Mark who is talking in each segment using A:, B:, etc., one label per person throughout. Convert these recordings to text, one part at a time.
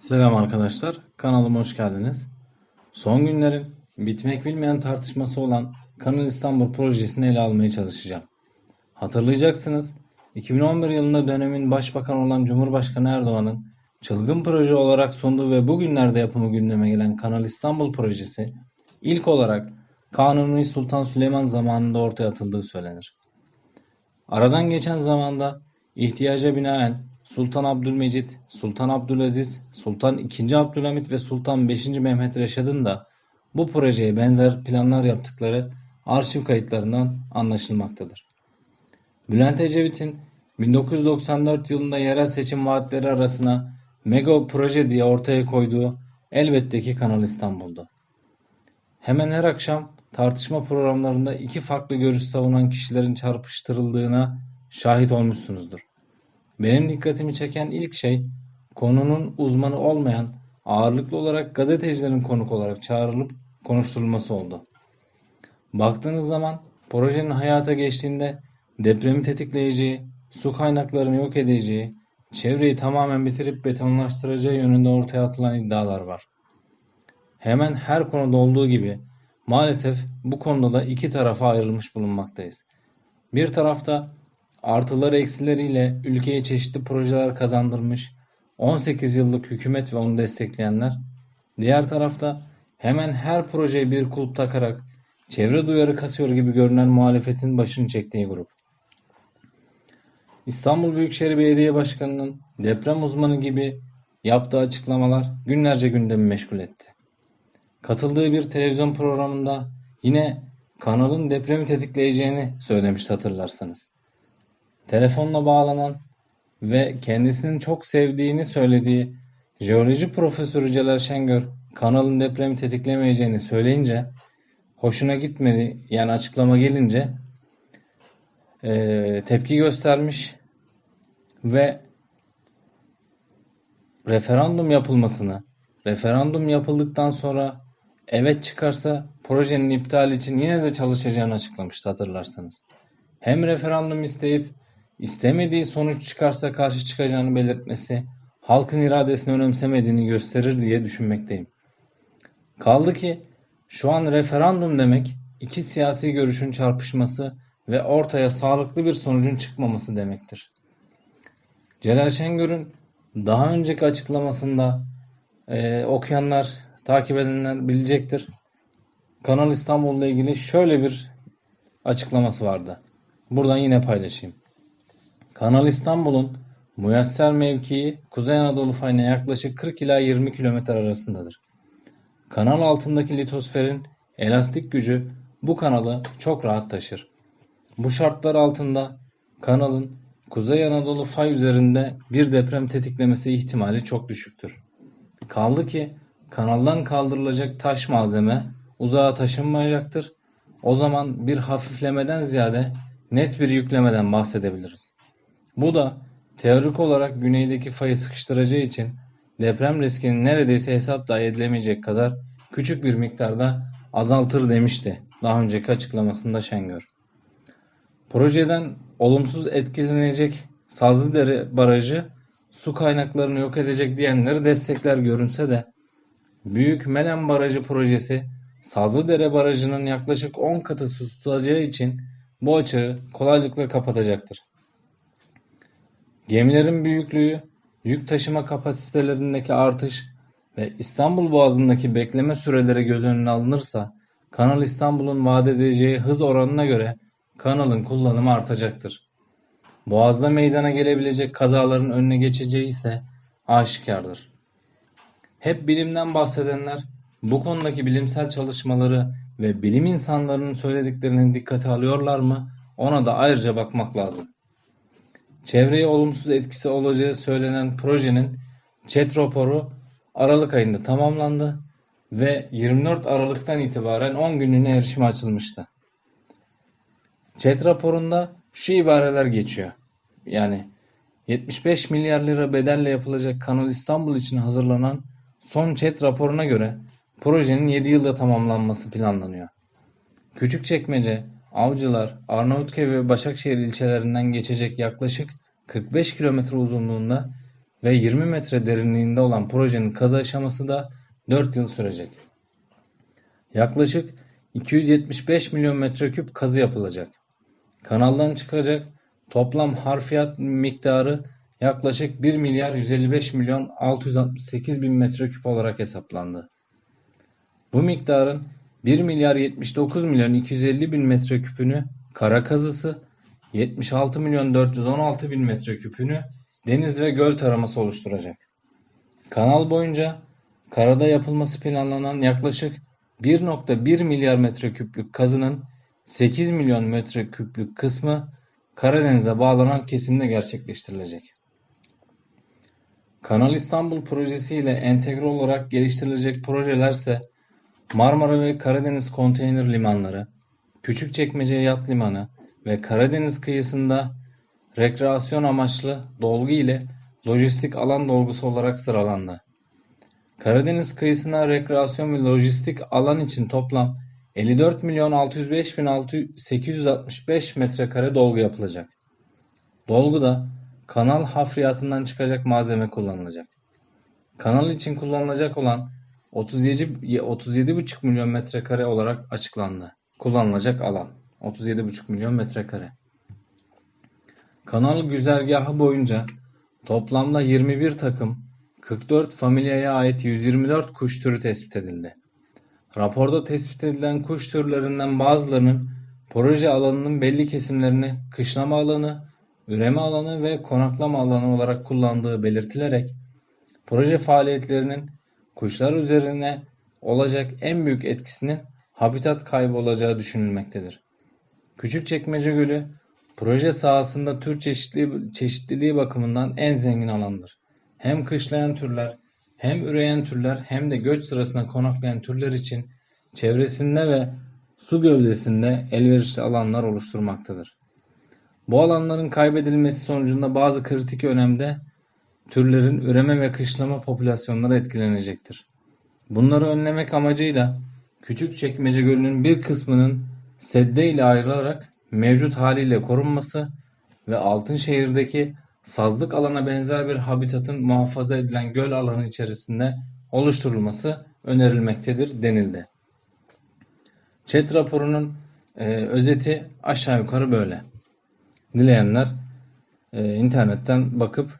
A: Selam arkadaşlar, kanalıma hoş geldiniz. Son günlerin bitmek bilmeyen tartışması olan Kanal İstanbul projesini ele almaya çalışacağım. Hatırlayacaksınız, 2011 yılında dönemin başbakanı olan Cumhurbaşkanı Erdoğan'ın çılgın proje olarak sunduğu ve bugünlerde yapımı gündeme gelen Kanal İstanbul projesi ilk olarak Kanuni Sultan Süleyman zamanında ortaya atıldığı söylenir. Aradan geçen zamanda ihtiyaca binaen Sultan Abdülmecit, Sultan Abdülaziz, Sultan II. Abdülhamit ve Sultan V. Mehmet Reşad'ın da bu projeye benzer planlar yaptıkları arşiv kayıtlarından anlaşılmaktadır. Bülent Ecevit'in 1994 yılında yerel seçim vaatleri arasına mega proje diye ortaya koyduğu elbette ki Kanal İstanbul'du. Hemen her akşam tartışma programlarında iki farklı görüş savunan kişilerin çarpıştırıldığına şahit olmuşsunuzdur. Benim dikkatimi çeken ilk şey konunun uzmanı olmayan ağırlıklı olarak gazetecilerin konuk olarak çağrılıp konuşturulması oldu. Baktığınız zaman projenin hayata geçtiğinde depremi tetikleyeceği, su kaynaklarını yok edeceği, çevreyi tamamen bitirip betonlaştıracağı yönünde ortaya atılan iddialar var. Hemen her konuda olduğu gibi maalesef bu konuda da iki tarafa ayrılmış bulunmaktayız. Bir tarafta artıları eksileriyle ülkeye çeşitli projeler kazandırmış 18 yıllık hükümet ve onu destekleyenler, diğer tarafta hemen her projeye bir kulp takarak çevre duyarı kasıyor gibi görünen muhalefetin başını çektiği grup. İstanbul Büyükşehir Belediye Başkanı'nın deprem uzmanı gibi yaptığı açıklamalar günlerce gündemi meşgul etti. Katıldığı bir televizyon programında yine kanalın depremi tetikleyeceğini söylemiş hatırlarsanız. Telefonla bağlanan ve kendisinin çok sevdiğini söylediği jeoloji profesörü Celal Şengör kanalın depremi tetiklemeyeceğini söyleyince hoşuna gitmedi yani açıklama gelince eee, tepki göstermiş ve referandum yapılmasını referandum yapıldıktan sonra evet çıkarsa projenin iptali için yine de çalışacağını açıklamıştı hatırlarsanız. Hem referandum isteyip istemediği sonuç çıkarsa karşı çıkacağını belirtmesi halkın iradesini önemsemediğini gösterir diye düşünmekteyim. Kaldı ki şu an referandum demek iki siyasi görüşün çarpışması ve ortaya sağlıklı bir sonucun çıkmaması demektir. Celal Şengör'ün daha önceki açıklamasında eee, okuyanlar, takip edenler bilecektir. Kanal İstanbul'la ilgili şöyle bir açıklaması vardı. Buradan yine paylaşayım. Kanal İstanbul'un Muyasser mevkii Kuzey Anadolu fayına yaklaşık 40 ila 20 kilometre arasındadır. Kanal altındaki litosferin elastik gücü bu kanalı çok rahat taşır. Bu şartlar altında kanalın Kuzey Anadolu fay üzerinde bir deprem tetiklemesi ihtimali çok düşüktür. Kaldı ki kanaldan kaldırılacak taş malzeme uzağa taşınmayacaktır. O zaman bir hafiflemeden ziyade net bir yüklemeden bahsedebiliriz. Bu da teorik olarak güneydeki fayı sıkıştıracağı için deprem riskini neredeyse hesap dahi edilemeyecek kadar küçük bir miktarda azaltır demişti daha önceki açıklamasında Şengör. Projeden olumsuz etkilenecek Sazlıdere Barajı su kaynaklarını yok edecek diyenleri destekler görünse de Büyük Melen Barajı projesi Sazlıdere Barajı'nın yaklaşık 10 katı su tutacağı için bu açığı kolaylıkla kapatacaktır. Gemilerin büyüklüğü, yük taşıma kapasitelerindeki artış ve İstanbul Boğazı'ndaki bekleme süreleri göz önüne alınırsa Kanal İstanbul'un vaat edeceği hız oranına göre kanalın kullanımı artacaktır. Boğaz'da meydana gelebilecek kazaların önüne geçeceği ise aşikardır. Hep bilimden bahsedenler bu konudaki bilimsel çalışmaları ve bilim insanlarının söylediklerini dikkate alıyorlar mı? Ona da ayrıca bakmak lazım. Çevreye olumsuz etkisi olacağı söylenen projenin chat raporu Aralık ayında tamamlandı ve 24 Aralık'tan itibaren 10 günlüğüne erişime açılmıştı. Chat raporunda şu ibareler geçiyor. Yani 75 milyar lira bedelle yapılacak Kanal İstanbul için hazırlanan son chat raporuna göre projenin 7 yılda tamamlanması planlanıyor. Küçükçekmece, Avcılar, Arnavutköy ve Başakşehir ilçelerinden geçecek yaklaşık 45 kilometre uzunluğunda ve 20 metre derinliğinde olan projenin kazı aşaması da 4 yıl sürecek. Yaklaşık 275 milyon metreküp kazı yapılacak. Kanaldan çıkacak toplam harfiyat miktarı yaklaşık 1 milyar 155 milyon 668 bin metreküp olarak hesaplandı. Bu miktarın 1 milyar 79 milyon 250 bin metreküpünü kara kazısı, 76 milyon 416 bin metreküpünü deniz ve göl taraması oluşturacak. Kanal boyunca karada yapılması planlanan yaklaşık 1.1 milyar metreküplük kazının 8 milyon metreküplük kısmı Karadeniz'e bağlanan kesimde gerçekleştirilecek. Kanal İstanbul projesi ile entegre olarak geliştirilecek projelerse Marmara ve Karadeniz konteyner limanları, Küçükçekmece Yat Limanı ve Karadeniz kıyısında rekreasyon amaçlı dolgu ile lojistik alan dolgusu olarak sıralandı. Karadeniz kıyısına rekreasyon ve lojistik alan için toplam 54 milyon 605 bin 865 metrekare dolgu yapılacak. Dolguda kanal hafriyatından çıkacak malzeme kullanılacak. Kanal için kullanılacak olan 37 37,5 milyon metrekare olarak açıklandı. Kullanılacak alan 37,5 milyon metrekare. Kanal güzergahı boyunca toplamda 21 takım 44 familyaya ait 124 kuş türü tespit edildi. Raporda tespit edilen kuş türlerinden bazılarının proje alanının belli kesimlerini kışlama alanı, üreme alanı ve konaklama alanı olarak kullandığı belirtilerek proje faaliyetlerinin kuşlar üzerine olacak en büyük etkisinin habitat kaybı olacağı düşünülmektedir. Küçükçekmece Gölü proje sahasında tür çeşitli, çeşitliliği bakımından en zengin alandır. Hem kışlayan türler, hem üreyen türler hem de göç sırasında konaklayan türler için çevresinde ve su gövdesinde elverişli alanlar oluşturmaktadır. Bu alanların kaybedilmesi sonucunda bazı kritik önemde türlerin üreme ve kışlama popülasyonları etkilenecektir. Bunları önlemek amacıyla Küçükçekmece Gölü'nün bir kısmının sedde ile ayrılarak mevcut haliyle korunması ve Altınşehir'deki sazlık alana benzer bir habitatın muhafaza edilen göl alanı içerisinde oluşturulması önerilmektedir denildi. ÇED raporunun e, özeti aşağı yukarı böyle. Dileyenler e, internetten bakıp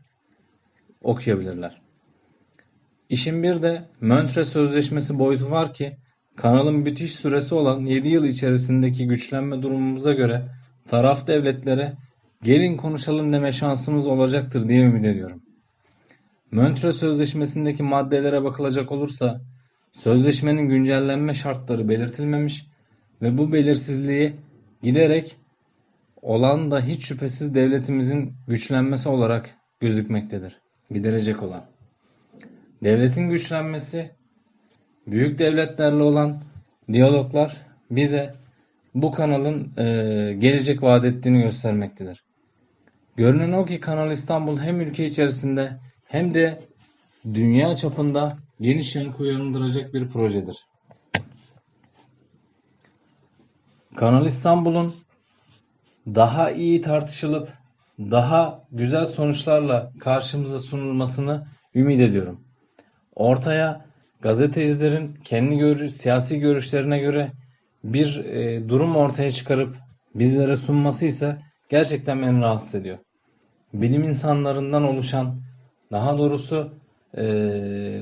A: okuyabilirler. İşin bir de Montre Sözleşmesi boyutu var ki kanalın bitiş süresi olan 7 yıl içerisindeki güçlenme durumumuza göre taraf devletlere gelin konuşalım deme şansımız olacaktır diye ümit ediyorum. Montre Sözleşmesi'ndeki maddelere bakılacak olursa sözleşmenin güncellenme şartları belirtilmemiş ve bu belirsizliği giderek olan da hiç şüphesiz devletimizin güçlenmesi olarak gözükmektedir. Giderecek olan. Devletin güçlenmesi, büyük devletlerle olan diyaloglar bize bu kanalın e, gelecek vaat ettiğini göstermektedir. Görünen o ki Kanal İstanbul hem ülke içerisinde hem de dünya çapında geniş yankı uyandıracak bir projedir. Kanal İstanbul'un daha iyi tartışılıp daha güzel sonuçlarla karşımıza sunulmasını ümit ediyorum. Ortaya gazetecilerin kendi görüş, siyasi görüşlerine göre bir e, durum ortaya çıkarıp bizlere sunması ise gerçekten beni rahatsız ediyor. Bilim insanlarından oluşan, daha doğrusu e,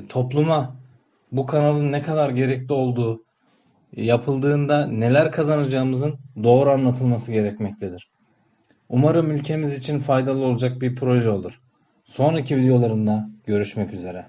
A: topluma bu kanalın ne kadar gerekli olduğu, yapıldığında neler kazanacağımızın doğru anlatılması gerekmektedir. Umarım ülkemiz için faydalı olacak bir proje olur. Sonraki videolarımda görüşmek üzere.